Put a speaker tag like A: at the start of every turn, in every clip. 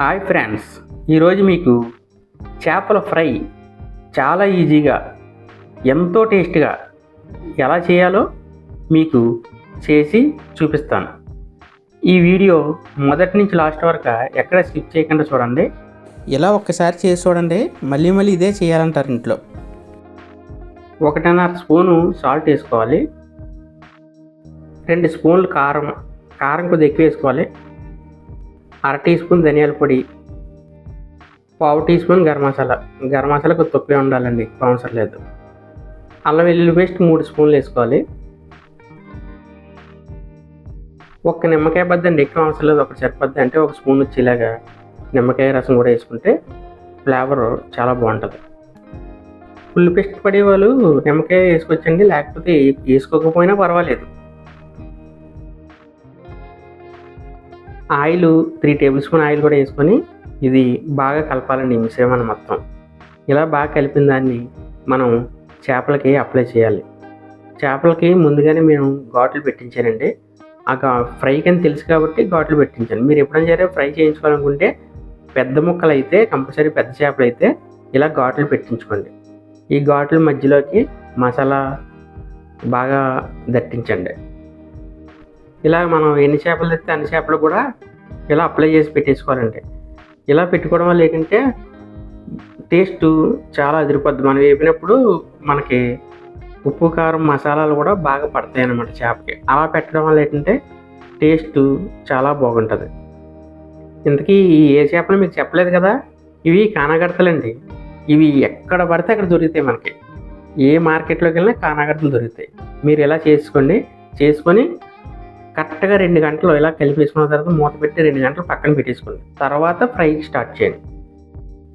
A: Hi friends. ఈరోజు మీకు చేపల ఫ్రై చాలా ఈజీగా ఎంతో టేస్ట్గా ఎలా చేయాలో మీకు చేసి చూపిస్తాను. ఈ వీడియో మొదటి నుంచి లాస్ట్ వరకు ఎక్కడ స్కిప్ చేయకుండా చూడండి. ఇలా ఒక్కసారి చేసి చూడండి మళ్ళీ మళ్ళీ ఇదే చేయాలంటారు ఇంట్లో. ఒకటిన్నర స్పూను సాల్ట్ వేసుకోవాలి. రెండు స్పూన్లు కారం కారం కొద్దిగా ఎక్కువ వేసుకోవాలి. అర టీ స్పూన్ ధనియాల పొడి పావు టీ స్పూన్ గరం మసాలా. గరం మసాలా కొద్ది ఉండాలండి అవసరం లేదు. అల్లం వెల్లుల్లి పేస్ట్ మూడు స్పూన్లు వేసుకోవాలి. ఒక్క నిమ్మకాయ బద్దండి ఎక్కువ అవసరం లేదు. ఒకటి సరిపోద్ది అంటే ఒక స్పూన్ వచ్చేలాగా నిమ్మకాయ రసం కూడా వేసుకుంటే ఫ్లేవర్ చాలా బాగుంటుంది. ఫుల్ పేస్ట్ పడే వాళ్ళు నిమ్మకాయ వేసుకోవచ్చండి లేకపోతే వేసుకోకపోయినా పర్వాలేదు. Oil three tablespoon oil కూడా వేసుకొని ఇది బాగా కలపాలండి ఈ మిశ్రమాన్ని మొత్తం. ఇలా బాగా కలిపిన దాన్ని మనం చేపలకి అప్లై చేయాలి. చేపలకి ముందుగానే మేము ఘాట్లు పెట్టించానండి. ఆ ఫ్రై ఫ్రైకి అని తెలుసు కాబట్టి ఘాట్లు పెట్టించాను. మీరు ఎప్పుడైనా సరే ఫ్రై చేయించుకోవాలనుకుంటే పెద్ద ముక్కలు అయితే కంపల్సరీ పెద్ద చేపలు అయితే ఇలా ఘాట్లు పెట్టించుకోండి. ఈ ఘాట్ల మధ్యలోకి మసాలా బాగా దట్టించండి. ఇలా మనం ఎన్ని చేపలు తెస్తే అన్ని చేపలు కూడా ఇలా అప్లై చేసి పెట్టేసుకోవాలండి ఇలా పెట్టుకోవడం వల్ల ఏంటంటే టేస్ట్ చాలా అదిరిపోద్ది. మనం వేపినప్పుడు మనకి ఉప్పు కారం మసాలాలు కూడా బాగా పడతాయి అన్నమాట చేపకి. అలా పెట్టడం వల్ల ఏంటంటే టేస్ట్ చాలా బాగుంటుంది. ఇంతకీ ఏ చేపలు మీకు చెప్పలేదు కదా? ఇవి కానాగడతలండి. ఇవి ఎక్కడ పడితే అక్కడ దొరుకుతాయి మనకి. ఏ మార్కెట్లోకి వెళ్ళినా కానాగడతలు దొరుకుతాయి. మీరు ఇలా చేసుకోండి. చేసుకొని కరెక్ట్గా రెండు గంటలు ఇలా కలిపేసుకున్న తర్వాత మూత పెట్టి రెండు గంటలు పక్కన పెట్టేసుకోండి. తర్వాత ఫ్రై స్టార్ట్ చేయండి.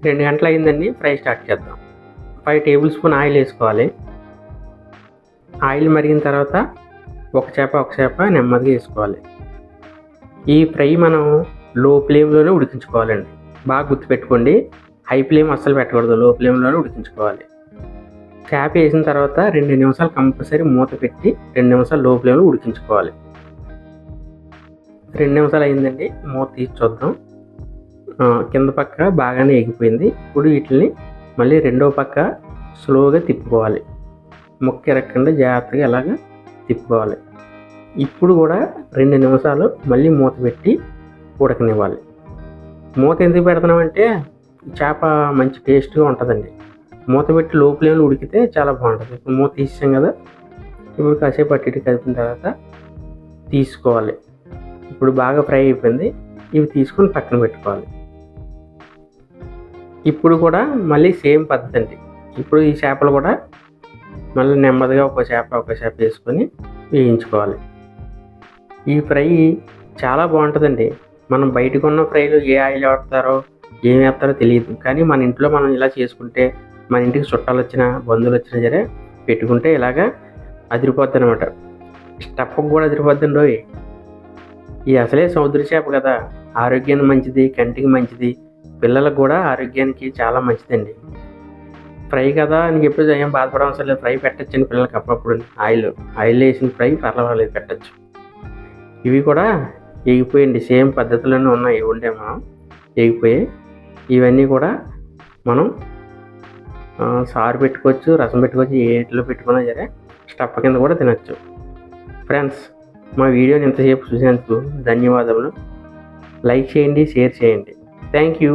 A: రెండు గంటలు అయిందండి ఫ్రై స్టార్ట్ చేద్దాం. ఫైవ్ టేబుల్ స్పూన్ ఆయిల్ వేసుకోవాలి. ఆయిల్ మరిగిన తర్వాత ఒక చేప ఒక చేప నెమ్మదిగా వేసుకోవాలి. ఈ ఫ్రై మనం లో ఫ్లేమ్లోనే ఉడికించుకోవాలండి. బాగా గుర్తుపెట్టుకోండి హై ఫ్లేమ్ అస్సలు పెట్టకూడదు లో ఫ్లేమ్లోనే ఉడికించుకోవాలి. చేప వేసిన తర్వాత రెండు నిమిషాలు కంపల్సరీ మూత పెట్టి రెండు నిమిషాలు లో ఫ్లేమ్లో ఉడికించుకోవాలి. రెండు నిమిషాలు అయిందండి. మూత తీసి చూద్దాం. కింద పక్క బాగానే ఎగిపోయింది. ఇప్పుడు వీటిని మళ్ళీ రెండో పక్క స్లోగా తిప్పుకోవాలి. ముక్క ఎరగకుండా జాగ్రత్తగా ఇలాగ తిప్పుకోవాలి. ఇప్పుడు కూడా రెండు నిమిషాలు మళ్ళీ మూత పెట్టి ఉడకనివ్వాలి. మూత ఎందుకు పెడుతున్నామంటే చేప మంచి టేస్ట్గా ఉంటుందండి. మూత పెట్టి లోపలేమో ఉడికితే చాలా బాగుంటుంది. ఇప్పుడు మూత తీసాం కదా. ఇప్పుడు కాసేపు అటు కలిపిన తర్వాత తీసుకోవాలి. ఇప్పుడు బాగా ఫ్రై అయిపోయింది. ఇవి తీసుకొని పక్కన పెట్టుకోవాలి. ఇప్పుడు కూడా మళ్ళీ సేమ్ పద్ధతి అండి ఇప్పుడు ఈ చేపలు కూడా మళ్ళీ నెమ్మదిగా ఒక చేప ఒక చేప వేసుకొని వేయించుకోవాలి. ఈ ఫ్రై చాలా బాగుంటుందండి. మనం బయటకు ఉన్న ఫ్రైలు ఏ ఆయిల్ వాడతారో ఏం వేస్తారో తెలియదు. కానీ మన ఇంట్లో మనం ఇలా చేసుకుంటే మన ఇంటికి చుట్టాలు వచ్చినా బంధువులు వచ్చినా సరే పెట్టుకుంటే ఇలాగా అదిరిపోద్ది అనమాట స్టప్పకు కూడా అదిరిపోద్దండి రోయ్ ఈ అసలే సముద్ర చేప కదా. ఆరోగ్యానికి మంచిది కంటికి మంచిది. పిల్లలకు కూడా ఆరోగ్యానికి చాలా మంచిదండి. ఫ్రై కదా అని చెప్పేసి ఏం బాధపడవలసిన లేదు. ఫ్రై పెట్టచ్చండి పిల్లలకి అప్పుడప్పుడు. ఆయిల్ ఆయిల్ వేసిన ఫ్రై పర్వాలేదు పెట్టచ్చు. ఇవి కూడా ఎగిపోయండి సేమ్ పద్ధతిలోనే ఉన్నాయి. ఉండే మనం ఎగిపోయి ఇవన్నీ కూడా మనం సారు పెట్టుకోవచ్చు రసం పెట్టుకోవచ్చు ఏట్లో పెట్టుకున్నా సరే స్టఫ్ కింద కూడా తినచ్చు. ఫ్రెండ్స్ మా వీడియోని ఇంతసేపు చూసినందుకు ధన్యవాదములు. లైక్ చేయండి షేర్ చేయండి. Thank you